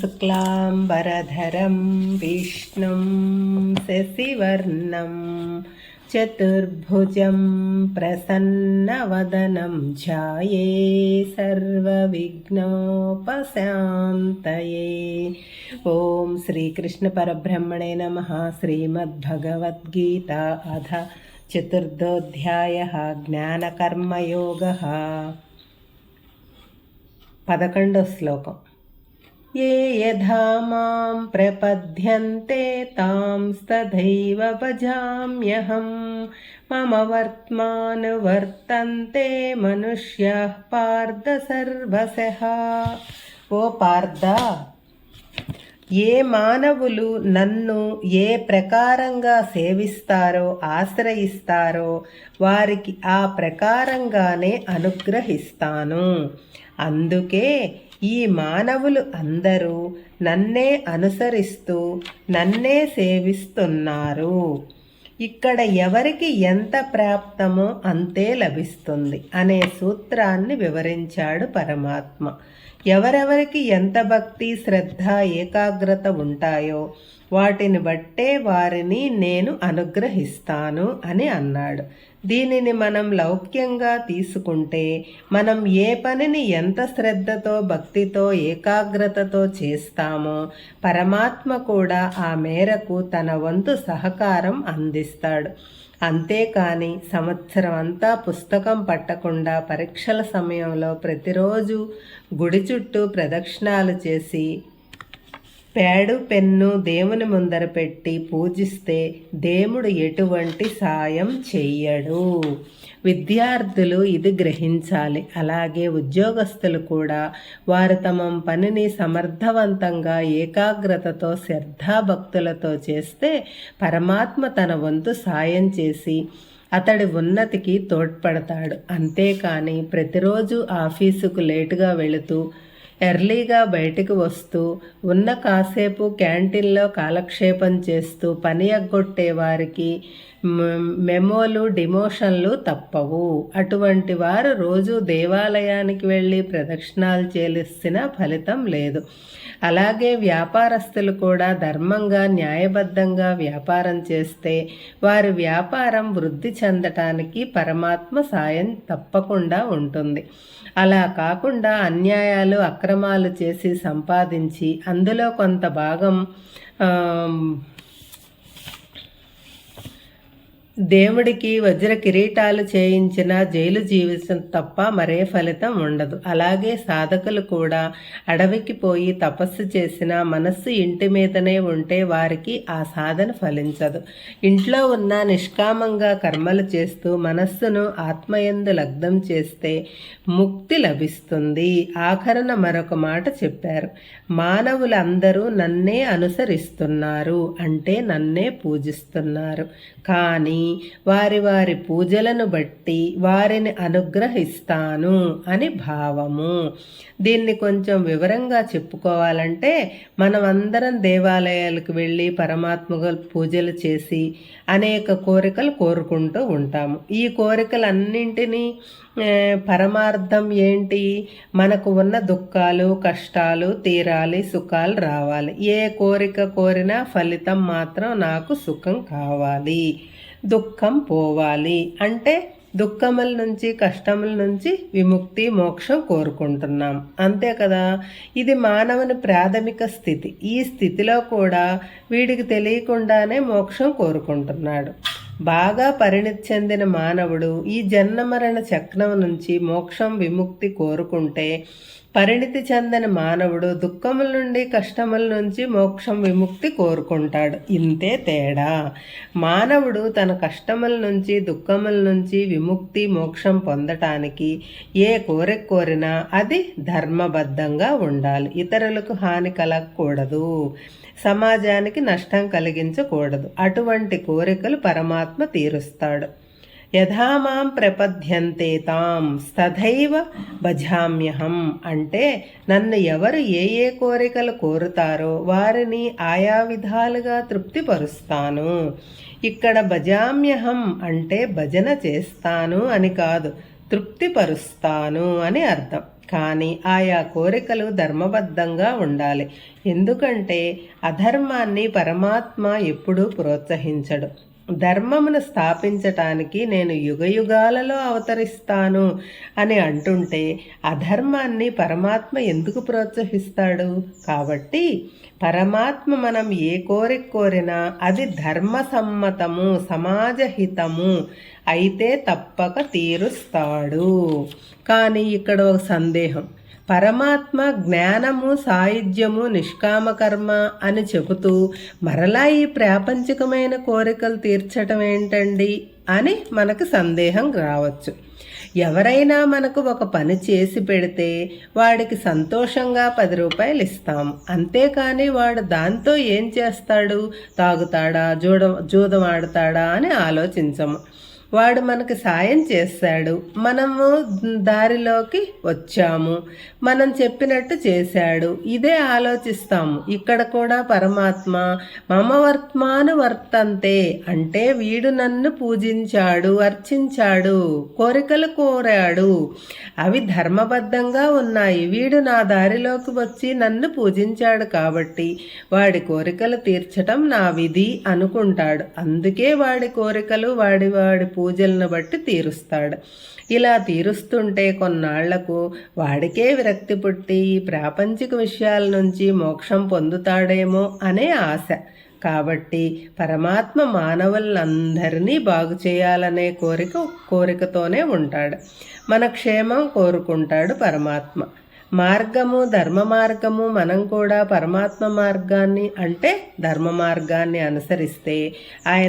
शुक्लाम्बरधरं विष्णुं शशिवर्णं चतुर्भुजं प्रसन्नवदनं ध्याये सर्वविघ्नोपशान्तये ॐ श्रीकृष्णपरब्रह्मणे नमः श्रीमद्भगवद्गीता अथ चतुर्थोऽध्यायः ज्ञानकर्मयोगः పదకొండో శ్లోకం ఏ యథా మాం ప్రపద్యంతే తాం తథైవ భజామ్యహం మమ వర్త్మానువర్తంతే మనుష్య పార్థ సర్వశః ఓ పార్థ ఏ మానవులు నన్ను ఏ ప్రకారంగా సేవిస్తారో ఆశ్రయిస్తారో వారికి ఆ ప్రకారంగానే అనుగ్రహిస్తాను. అందుకే ఈ మానవులు అందరూ నన్నే అనుసరిస్తూ నన్నే సేవిస్తున్నారు. ఇక్కడ ఎవరికి ఎంత ప్రాప్తమో అంతే లభిస్తుంది అనే సూత్రాన్ని వివరించాడు పరమాత్మ. ఎవరెవరికి ఎంత భక్తి శ్రద్ధ ఏకాగ్రత ఉంటాయో వాటిని బట్టే వారిని నేను అనుగ్రహిస్తాను అని అన్నాడు. దీనిని మనం లౌక్యంగా తీసుకుంటే మనం ఏ పనిని ఎంత శ్రద్ధతో భక్తితో ఏకాగ్రతతో చేస్తామో పరమాత్మ కూడా ఆ మేరకు తన వంతు సహకారం అందిస్తాడు. అంతేకాని సంవత్సరం అంతా పుస్తకం పట్టకుండా పరీక్షల సమయంలో ప్రతిరోజు గుడి చుట్టూ ప్రదక్షిణాలు చేసి పేడు పెన్ను దేవుని ముందర పెట్టి పూజిస్తే దేవుడు ఎటువంటి సాయం చెయ్యడు. విద్యార్థులు ఇది గ్రహించాలి. అలాగే ఉద్యోగస్తులు కూడా వారు తమ పనిని సమర్థవంతంగా ఏకాగ్రతతో శ్రద్ధాభక్తులతో చేస్తే పరమాత్మ తన వంతు సాయం చేసి అతడి ఉన్నతికి తోడ్పడతాడు. అంతేకాని ప్రతిరోజు ఆఫీసుకు లేటుగా వెళుతూ ఎర్లీగా బయటికి వస్తూ ఉన్న కాసేపు క్యాంటీన్లో కాలక్షేపం చేస్తూ పని ఎగ్గొట్టే వారికి మెమోలు డిమోషన్లు తప్పవు. అటువంటి వారు రోజు దేవాలయానికి వెళ్ళి ప్రదక్షిణాలు చేలిసిన ఫలితం లేదు. అలాగే వ్యాపారస్తులు కూడా ధర్మంగా న్యాయబద్ధంగా వ్యాపారం చేస్తే వారి వ్యాపారం వృద్ధి చెందటానికి పరమాత్మ సాయం తప్పకుండా ఉంటుంది. అలా కాకుండా అన్యాయాలు అక్రమాలు చేసి సంపాదించి అందులో కొంత భాగం దేవుడికి వజ్ర కిరీటాలు చేయించిన జైలు జీవితం తప్ప మరే ఫలితం ఉండదు. అలాగే సాధకులు కూడా అడవికి పోయి తపస్సు చేసిన మనస్సు ఇంటి మీదనే ఉంటే వారికి ఆ సాధన ఫలించదు. ఇంట్లో ఉన్న నిష్కామంగా కర్మలు చేస్తూ మనస్సును ఆత్మయందు లగ్నం చేస్తే ముక్తి లభిస్తుంది. ఆఖరణ మరొక మాట చెప్పారు. మానవులందరూ నన్నే అనుసరిస్తున్నారు అంటే నన్నే పూజిస్తున్నారు. కానీ వారి వారి పూజలను బట్టి వారిని అనుగ్రహిస్తాను అని భావము. దీన్ని కొంచెం వివరంగా చెప్పుకోవాలంటే మనం అందరం దేవాలయాలకు వెళ్ళి పరమాత్మగా పూజలు చేసి అనేక కోరికలు కోరుకుంటూ ఉంటాము. ఈ కోరికలన్నింటినీ పరమార్థం ఏంటి? మనకు ఉన్న దుఃఖాలు కష్టాలు తీరాలి సుఖాలు రావాలి. ఏ కోరిక కోరినా ఫలితం మాత్రం నాకు సుఖం కావాలి. దుఃఖం పోవాలి. అంటే దుఃఖముల నుంచి కష్టముల నుంచి విముక్తి మోక్షం కోరుకుంటున్నాం. అంతే కదా? ఇది మానవుని ప్రాథమిక స్థితి. ఈ స్థితిలో కూడా వీడికి తెలియకుండానే మోక్షం కోరుకుంటున్నాడు. బాగా పరిణితి చెందిన మానవుడు ఈ జన్మ మరణ చక్రం నుంచి మోక్షం విముక్తి కోరుకుంటే పరిణితి చెందని మానవుడు దుఃఖముల నుండి కష్టముల నుంచి మోక్షం విముక్తి కోరుకుంటాడు. ఇంతే తేడా. మానవుడు తన కష్టముల నుంచి దుఃఖముల నుంచి విముక్తి మోక్షం పొందటానికి ఏ కోరిక కోరినా అది ధర్మబద్ధంగా ఉండాలి. ఇతరులకు హాని కలగకూడదు. సమాజానికి నష్టం కలిగించకూడదు. అటువంటి కోరికలు పరమాత్మ తీరుస్తాడు. యథామాం ప్రపద్యంతే తాం తథైవ భజామ్యహం. అంటే నన్ను ఎవరు ఏ ఏ కోరికలు కోరుతారో వారిని ఆయా విధాలుగా తృప్తిపరుస్తాను. ఇక్కడ భజామ్యహం అంటే భజన చేస్తాను అని కాదు తృప్తిపరుస్తాను అని అర్థం. కానీ ఆయా కోరికలు ధర్మబద్ధంగా ఉండాలి. ఎందుకంటే అధర్మాన్ని పరమాత్మ ఎప్పుడూ ప్రోత్సహించడు. ధర్మమును స్థాపించటానికి నేను యుగయుగాలలో అవతరిస్తాను అని అంటుంటే అధర్మాన్ని పరమాత్మ ఎందుకు ప్రోత్సహిస్తాడు? కాబట్టి పరమాత్మ మనం ఏ కోరిక కోరినా అది ధర్మసమ్మతము సమాజహితము అయితే తప్పక తీరుస్తాడు. కానీ ఇక్కడ ఒక సందేహం. పరమాత్మ జ్ఞానము సాయుధ్యము నిష్కామకర్మ అని చెబుతూ మరలా ఈ ప్రాపంచికమైన కోరికలు తీర్చటం ఏంటండి అని మనకు సందేహం రావచ్చు. ఎవరైనా మనకు ఒక పని చేసి పెడితే వాడికి సంతోషంగా పది రూపాయలు ఇస్తాం. అంతేకాని వాడు దాంతో ఏం చేస్తాడు? తాగుతాడా? జూడ జూదం ఆడతాడా? అని ఆలోచించము. వాడు మనకు సాయం చేశాడు మనము దారిలోకి వచ్చాము. మనం చెప్పినట్టు చేశాడు. ఇదే ఆలోచిస్తాము. ఇక్కడ కూడా పరమాత్మ మమ వర్త్మాను వర్తంతే అంటే వీడు నన్ను పూజించాడు అర్చించాడు కోరికలు కోరాడు. అవి ధర్మబద్ధంగా ఉన్నాయి. వీడు నా దారిలోకి వచ్చి నన్ను పూజించాడు కాబట్టి వాడి కోరికలు తీర్చటం నా విధి అనుకుంటాడు. అందుకే వాడి కోరికలు వాడి వాడి పూజలను బట్టి తీరుస్తాడు. ఇలా తీరుస్తుంటే కొన్నాళ్ళకు వాడికే విరక్తి పుట్టి ఈ ప్రాపంచిక విషయాల నుంచి మోక్షం పొందుతాడేమో అనే ఆశ. కాబట్టి పరమాత్మ మానవులందరినీ బాగు చేయాలనే కోరిక కోరికతోనే ఉంటాడు. మన క్షేమం కోరుకుంటాడు పరమాత్మ. మార్గము ధర్మ మార్గము మనం కూడా పరమాత్మ మార్గాన్ని అంటే ధర్మ మార్గాన్ని అనుసరిస్తే ఆయన